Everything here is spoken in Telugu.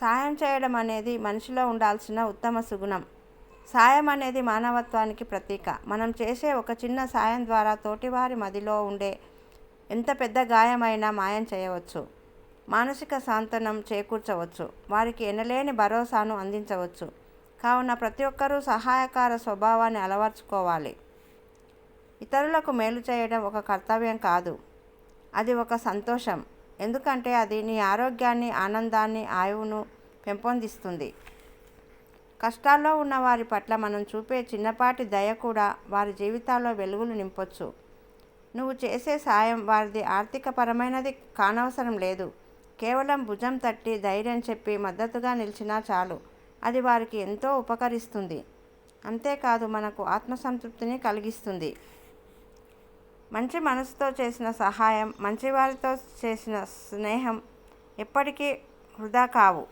సాయం చేయడం అనేది మనిషిలో ఉండాల్సిన ఉత్తమ సుగుణం. సాయం అనేది మానవత్వానికి ప్రతీక. మనం చేసే ఒక చిన్న సాయం ద్వారా తోటివారి మదిలో ఉండే ఎంత పెద్ద గాయమైనా మాయం చేయవచ్చు. మానసిక సాంతనం చేకూర్చవచ్చు. వారికి ఎనలేని భరోసాను అందించవచ్చు. కావున ప్రతి ఒక్కరూ సహాయకార స్వభావాన్ని అలవర్చుకోవాలి. ఇతరులకు మేలు చేయడం ఒక కర్తవ్యం కాదు. అది ఒక సంతోషం. ఎందుకంటే అది నీ ఆరోగ్యాన్ని ఆనందాన్ని ఆయువును పెంపొందిస్తుంది. కష్టాల్లో ఉన్న వారి పట్ల మనం చూపే చిన్నపాటి దయ కూడా వారి జీవితాల్లో వెలుగులు నింపొచ్చు. నువ్వు చేసే సాయం వారిది ఆర్థికపరమైనది కానవసరం లేదు. కేవలం భుజం తట్టి ధైర్యం చెప్పి మద్దతుగా నిలిచినా చాలు. అది వారికి ఎంతో ఉపకరిస్తుంది. అంతేకాదు మనకు ఆత్మసంతృప్తిని కలిగిస్తుంది. మంచి మనసుతో చేసిన సహాయం మంచివారితో చేసిన స్నేహం ఎప్పటికీ వృధా కావు.